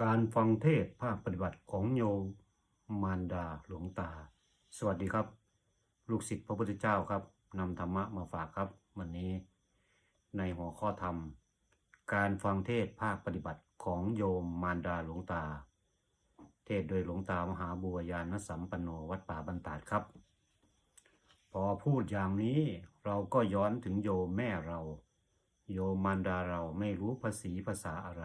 การฟังเทศภาคปฏิบัติของโยมมารดาหลวงตา สวัสดีครับ ลูกศิษย์พระพุทธเจ้าครับนำธรรมะมาฝากครับ วันนี้ ในหัวข้อธรรม การฟังเทศภาคปฏิบัติของโยมมารดาหลวงตา เทศโดยหลวงตามหาบัวยานสัมปันโนวัดป่าบันตาดครับ พอพูดอย่างนี้เราก็ย้อนถึงโยมแม่เรา โยมมารดาเราไม่รู้ภาษีภาษาอะไร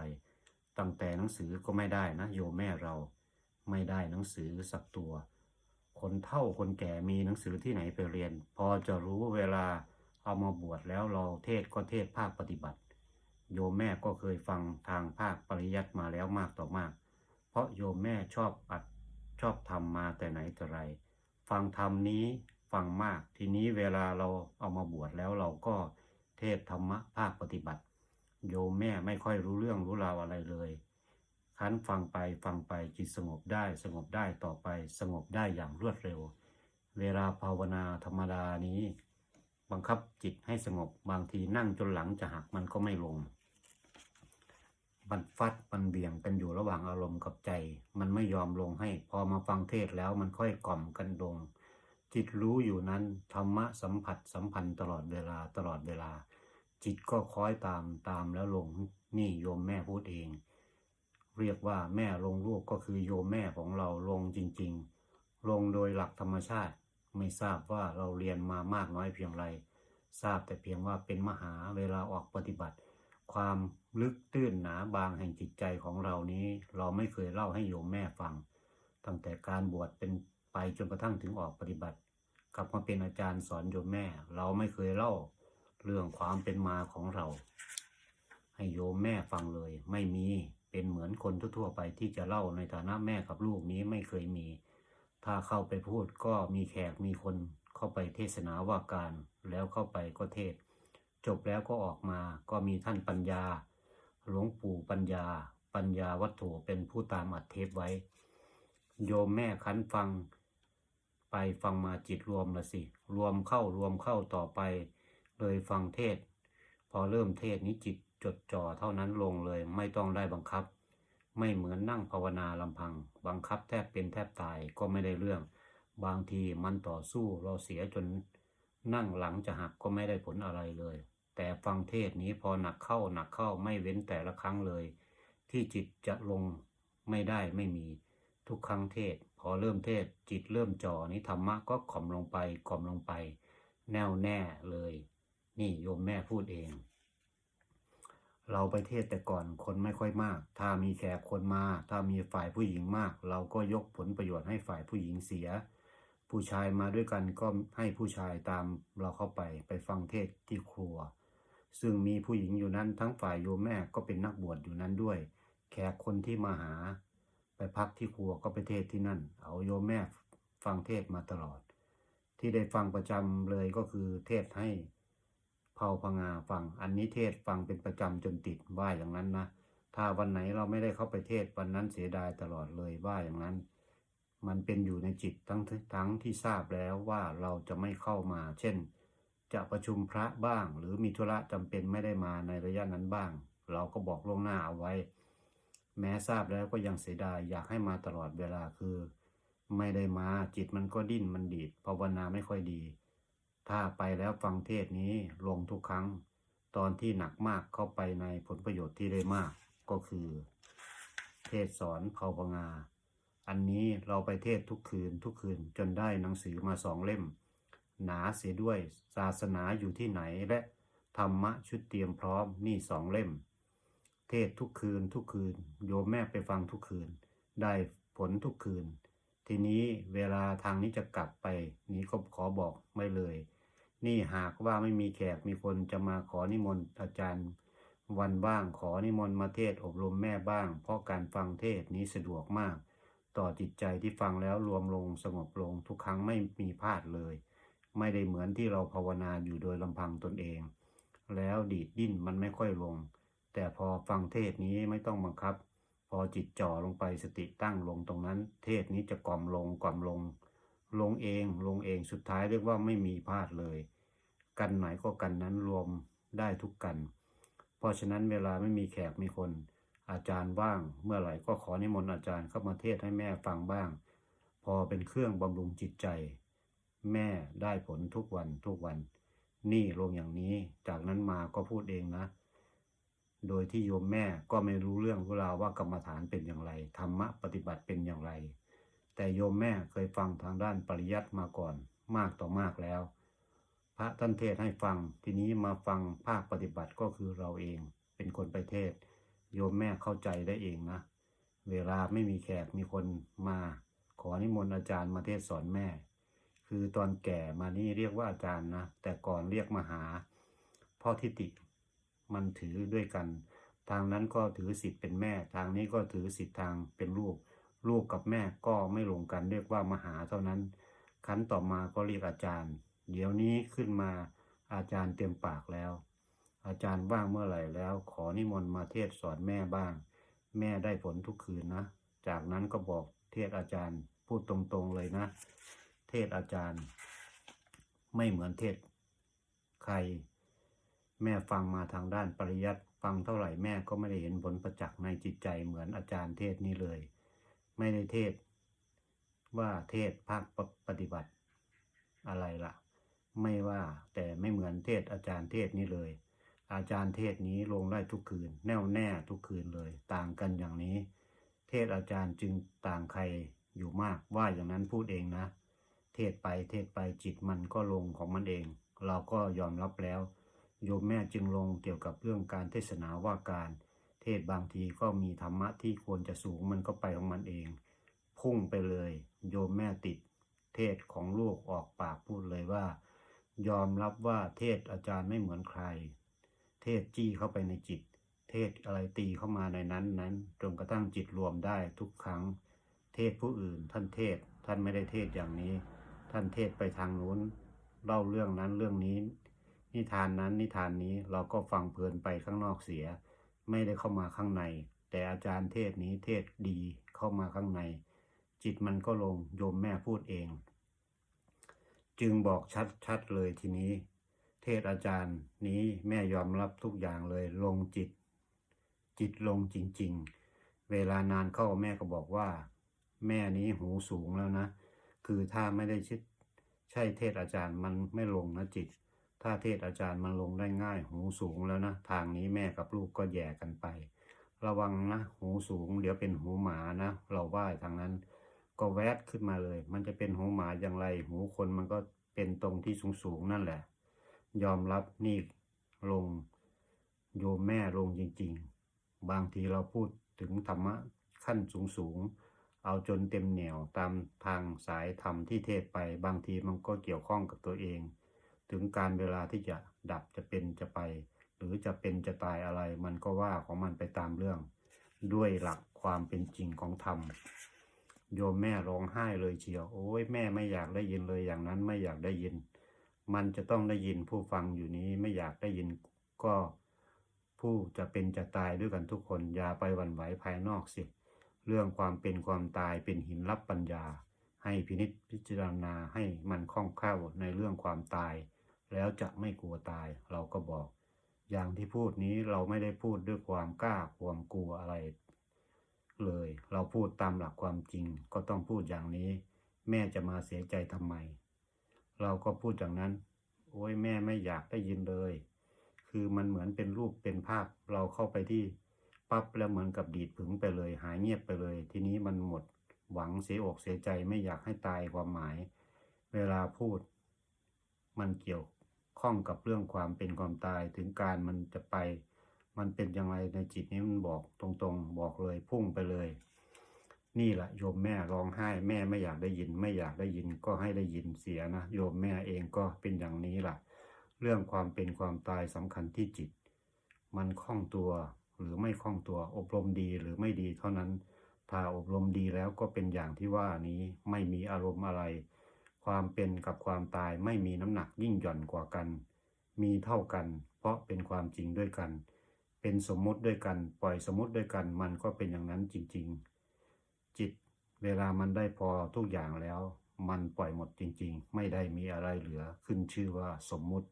ตั้งแต่หนังสือก็ไม่ได้นะโยมแม่เราไม่ได้หนังสือสักตัว คนเฒ่าคนแก่มีหนังสือที่ไหนไปเรียน พอจะรู้เวลาเอามาบวชแล้วเราเทศก็เทศภาคปฏิบัติ โยมแม่ก็เคยฟังทางภาคปริยัติมาแล้วมากต่อมาก เพราะโยมแม่ชอบอัดชอบทำมาแต่ไหนแต่ไร ฟังธรรมนี้ฟังมากทีนี้เวลาเราเอามาบวชแล้วเราก็เทศธรรมะภาคปฏิบัติ โยมแม่ไม่ค่อยรู้เรื่องรู้ราวอะไรเลยคันฟังไปฟังไปจิตสงบได้สงบได้ต่อไปสงบได้อย่างรวดเร็ว เวลาภาวนาธรรมดานี้ บังคับจิตให้สงบบางทีนั่งจนหลังจะหักมันก็ไม่ลงมันฟัดมันเบี่ยงกันอยู่ระหว่างอารมณ์กับใจ มันไม่ยอมลงให้ พอมาฟังเทศแล้วมันค่อยกล่อมกันลง จิตรู้อยู่นั้นธรรมะสัมผัสสัมพันธ์ตลอดเวลาตลอดเวลา จิตก็คล้อยตามตามแล้วลงนี่โยมแม่พูดเอง เรียกว่าแม่ลงรูปก็คือโยมแม่ของเราลงจริง ๆ ลงโดยหลักธรรมชาติ ไม่ทราบว่าเราเรียนมามากน้อยเพียงไร ทราบแต่เพียงว่าเป็นมหาเวลาออกปฏิบัติ ความลึกตื้นหนาบางแห่งจิตใจของเรานี้ เราไม่เคยเล่าให้โยมแม่ฟัง ตั้งแต่การบวชเป็นไปจนกระทั่งถึงออกปฏิบัติ กลับมาเป็นอาจารย์สอนโยมแม่ เราไม่เคยเล่า เรื่องความเป็นมาของเรา ให้โยมแม่ฟังเลย ไม่มีเป็นเหมือนคนทั่วๆไปที่จะเล่าในฐานะแม่กับลูกนี้ไม่เคยมี ถ้าเข้าไปพูดก็มีแขกมีคนเข้าไปเทศนาว่าการแล้วเข้าไปก็เทศ จบแล้วก็ออกมาก็มีท่านปัญญา หลวงปู่ปัญญา ปัญญาวัตถุเป็นผู้ตามอัดเทปไว้ โยมแม่คันฟัง ไปฟังมาจิตรวมละสิ รวมเข้ารวมเข้าต่อไป เลยฟังเทศ พอเริ่มเทศนี้จิตจดจ่อเท่านั้นลงเลย ไม่ต้องได้บังคับ ไม่เหมือนนั่งภาวนาลำพัง บังคับแทบเป็นแทบตายก็ไม่ได้เรื่อง บางทีมันต่อสู้เราเสียจนนั่งหลังจะหักก็ไม่ได้ผลอะไรเลย แต่ฟังเทศนี้พอหนักเข้าหนักเข้าไม่เว้นแต่ละครั้งเลย ที่จิตจะลงไม่ได้ไม่มีทุกครั้งเทศ พอเริ่มเทศจิตเริ่มจ่อนี้ธรรมะก็ข่อมลงไปข่อมลงไป แน่วแน่เลย นี่โยมแม่พูดเอง เราไปเทศแต่ก่อนคนไม่ค่อยมาก ถ้ามีแขกคนมา ถ้ามีฝ่ายผู้หญิงมาก เราก็ยกผลประโยชน์ให้ฝ่ายผู้หญิงเสีย ผู้ชายมาด้วยกันก็ให้ผู้ชายตามเราเข้าไปไปฟังเทศที่ครัว ซึ่งมีผู้หญิงอยู่นั้นทั้งฝ่ายโยมแม่ก็เป็นนักบวชอยู่นั้นด้วย แขกคนที่มาหา ไปพักที่ครัวก็ไปเทศที่นั่น เอาโยมแม่ฟังเทศมาตลอด ที่ได้ฟังประจำเลยก็คือเทศให้ เผาพงาฟังอันนี้เทศฟังเป็นประจำจนติดว่าอย่างนั้นนะถ้าวันไหนเราไม่ได้เข้าไปเทศวันนั้นเสียดายตลอดเลยว่าอย่างนั้น มันเป็นอยู่ในจิตทั้งทั้งที่ทราบแล้วว่าเราจะไม่เข้ามา เช่น จะประชุมพระบ้าง หรือมีธุระจำเป็นไม่ได้มาในระยะนั้นบ้าง เราก็บอกล่วงหน้าเอาไว้ แม้ทราบแล้วก็ยังเสียดายอยากให้มาตลอดเวลาคือ ไม่ได้มาจิตมันก็ดิ้นมันดีดภาวนาไม่ค่อยดี ถ้าไปแล้วฟังเทศนี้ลงทุกครั้ง ตอนที่หนักมากเข้าไปในผลประโยชน์ที่ได้มากก็คือ เทศสอนภาวนาอันนี้เราไปเทศทุกคืนทุกคืนจนได้หนังสือมาสองเล่ม หนาเสียด้วยศาสนาอยู่ที่ไหนและธรรมะชุดเตรียมพร้อมนี่สองเล่ม เทศทุกคืนทุกคืน โยมแม่ไปฟังทุกคืน ได้ผลทุกคืน ทีนี้เวลาทางนี้จะกลับไป นี้ก็ขอบอกไม่เลย นี่หากว่าไม่มีแขกมีคนจะมาขอนิมนต์อาจารย์วันบ้างขอนิมนต์มาเทศอบรมแม่บ้าง เพราะการฟังเทศนี้สะดวกมาก ต่อจิตใจที่ฟังแล้วรวมลงสงบลงทุกครั้งไม่มีพลาดเลย ไม่ได้เหมือนที่เราภาวนาอยู่โดยลำพังตนเอง แล้วดีดดิ้นมันไม่ค่อยลง แต่พอฟังเทศนี้ไม่ต้องบังคับ พอจิตจ่อลงไปสติตั้งลงตรงนั้น เทศนี้จะกล่อมลงกล่อมลง ลงเองลงเองสุดท้ายเรียกว่าไม่มีพลาดเลย กันไหนก็กันนั้นรวมได้ทุกกัน เพราะฉะนั้นเวลาไม่มีแขกมีคน อาจารย์ว่าง เมื่อไหร่ก็ขอนิมนต์อาจารย์เข้ามาเทศให้แม่ฟังบ้าง พอเป็นเครื่องบำรุงจิตใจ แม่ได้ผลทุกวันทุกวัน นี่ลงอย่างนี้จากนั้นมาก็พูดเองนะ โดยที่โยมแม่ก็ไม่รู้เรื่องรู้ราว่ากรรมฐานเป็นอย่างไรธรรมะปฏิบัติเป็นอย่างไร แต่โยมแม่เคยฟังทางด้านปริยัติมาก่อนมากต่อมากแล้ว พระท่านเทศให้ฟังทีนี้มาฟังภาคปฏิบัติก็คือเราเองเป็นคนไปเทศ โยมแม่เข้าใจได้เองนะ เวลาไม่มีแขกมีคนมา ขอนิมนต์อาจารย์มาเทศสอนแม่ คือตอนแก่มานี่เรียกว่าอาจารย์นะ แต่ก่อนเรียกมหา พ่อทิติมันถือด้วยกัน ทางนั้นก็ถือสิทธิ์เป็นแม่ ทางนี้ก็ถือสิทธิ์ทางเป็นลูก ลูกกับแม่ก็ไม่ลงกันเรียกว่ามหาเท่านั้นคันต่อมาก็เรียกอาจารย์ เดี๋ยวนี้ขึ้นมาอาจารย์เต็มปากแล้ว อาจารย์ว่างเมื่อไหร่แล้ว ขอนิมนต์มาเทศสอนแม่บ้าง แม่ได้ผลทุกคืนนะ จากนั้นก็บอกเทศอาจารย์พูดตรงๆเลยนะ เทศอาจารย์ ไม่เหมือนเทศใคร แม่ฟังมาทางด้านปริยัติฟังเท่าไหร่แม่ก็ไม่ได้เห็นผลประจักษ์ในจิตใจเหมือนอาจารย์เทศนี้เลย ไม่ได้เทศ ว่าเทศภาคปฏิบัติอะไรล่ะ ไม่ว่าแต่ไม่เหมือนเทศอาจารย์เทศนี้เลย อาจารย์เทศนี้ลงได้ทุกคืน แน่วแน่ทุกคืนเลย ต่างกันอย่างนี้ เทศอาจารย์จึงต่างใครอยู่มากว่าอย่างนั้นพูดเองนะ เทศไปเทศไปจิตมันก็ลงของมันเอง เราก็ยอมรับแล้ว โยมแม่จึงลงเกี่ยวกับเรื่องการเทศนาว่าการ ศบางทีก็มีธรรมะที่ควรจะสูงมันก็ไปของมันเอง พุ่งไปเลย โยมแม่ติด เทศของลูกออกปากพูดเลยว่า ยอมรับว่าเทศอาจารย์ไม่เหมือนใคร เทศจี้เข้าไปในจิต เทศอะไรตีเข้ามาในนั้นนั้นจนกระทั่งจิตรวมได้ทุกครั้ง เทศผู้อื่น ท่านเทศท่านไม่ได้เทศอย่างนี้ ท่านเทศไปทางนู้นเล่าเรื่องนั้นเรื่องนี้ นิทานนั้นนิทานนี้เราก็ฟังเพลินไปข้างนอกเสีย ไม่ได้เข้ามาข้างใน แต่อาจารย์เทศนี้เทศดีเข้ามาข้างใน จิตมันก็ลงโยมแม่พูดเอง จึงบอกชัดๆเลยทีนี้ เทศอาจารย์นี้แม่ยอมรับทุกอย่างเลยลงจิต จิตลงจริงๆ เวลานานเข้าแม่ก็บอกว่า แม่นี้หูสูงแล้วนะ คือถ้าไม่ได้ชิดใช่เทศอาจารย์มันไม่ลงนะจิต ถ้าเทศอาจารย์มันลงได้ง่ายหูสูงแล้วนะ ทางนี้แม่กับลูกก็แย่กันไป ระวังนะหูสูง เดี๋ยวเป็นหูหมานะ เราว่าทางนั้น ก็แวดขึ้นมาเลย มันจะเป็นหูหมาอย่างไร หูคนมันก็เป็นตรงที่สูงสูงๆนั่นแหละ ยอมรับนี่ลงโยมแม่ลงจริง ๆ บางทีเราพูดถึงธรรมะขั้นสูงสูงๆเอาจนเต็มเหนียวตามทางสายธรรมที่เทศไปบางทีมันก็เกี่ยวข้องกับตัวเอง ถึงการเวลาที่จะดับจะเป็นจะไป หรือจะเป็นจะตายอะไร มันก็ว่าของมันไปตามเรื่อง ด้วยหลักความเป็นจริงของธรรมโยมแม่ร้องไห้เลยเชียว โอ้ยแม่ไม่อยากได้ยินเลยอย่างนั้นไม่อยากได้ยิน มันจะต้องได้ยินผู้ฟังอยู่นี้ไม่อยากได้ยินก็ผู้จะเป็นจะตายด้วยกันทุกคน อย่าไปหวั่นไหวภายนอกสิ เรื่องความเป็นความตายเป็นหินรับปัญญา ให้พินิจพิจารณาให้มันคล่องแคล่วในเรื่องความตาย แล้วจะไม่กลัวตาย เราก็บอก อย่างที่พูดนี้เราไม่ได้พูดด้วยความกล้าความกลัวอะไร เลย เราพูดตามหลักความจริง ก็ต้องพูดอย่างนี้ แม่จะมาเสียใจทำไม เราก็พูดอย่างนั้น โอ้ยแม่ไม่อยากได้ยินเลย คือมันเหมือนเป็นรูปเป็นภาพ เราเข้าไปที่ปั๊บแล้วเหมือนกับดีดผึงไปเลย หายเงียบไปเลย ทีนี้มันหมดหวังเสียอกเสียใจไม่อยากให้ตายความหมาย เวลาพูด มันเกี่ยว ข้องกับเรื่องความเป็นความตายถึงการมันจะไป มันเป็นยังไงในจิตนี้มันบอกตรงๆ บอกเลยพุ่งไปเลย นี่แหละโยมแม่ร้องไห้ แม่ไม่อยากได้ยิน ไม่อยากได้ยินก็ให้ได้ยินเสียนะโยมแม่เองก็เป็นอย่างนี้ล่ะ เรื่องความเป็นความตายสำคัญที่จิต มันคล่องตัวหรือไม่คล่องตัวอบรมดีหรือไม่ดีเท่านั้นถ้าอบรมดีแล้วก็เป็นอย่างที่ว่านี้ไม่มีอารมณ์อะไร ความเป็นกับความตายไม่มีน้ำหนักยิ่งหย่อนกว่ากัน มีเท่ากัน เพราะเป็นความจริงด้วยกัน เป็นสมมุติด้วยกัน ปล่อยสมมุติด้วยกัน มันก็เป็นอย่างนั้นจริง ๆ จิตเวลามันได้พอทุกอย่างแล้ว มันปล่อยหมดจริง ๆ ไม่ได้มีอะไรเหลือขึ้นชื่อว่าสมมุติ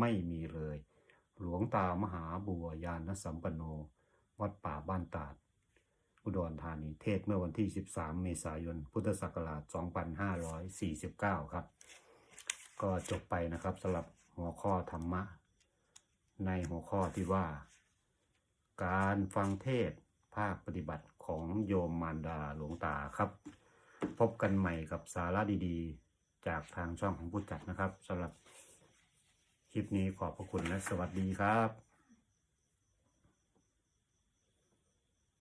ไม่มีเลย หลวงตามหาบัวยานสัมปโน วัดป่าบ้านตาด อุดรธานีเทศเมื่อวันที่ 13 เมษายน พุทธศักราช 2549 ครับ ก็จบไปนะครับสำหรับหัวข้อธรรมะ ในหัวข้อที่ว่า การฟังเทศภาคปฏิบัติของโยมมารดาหลวงตาครับ พบกันใหม่กับสาระดีๆ จากทางช่องของผู้จัดนะครับสำหรับคลิปนี้ขอบพระคุณและสวัสดีครับ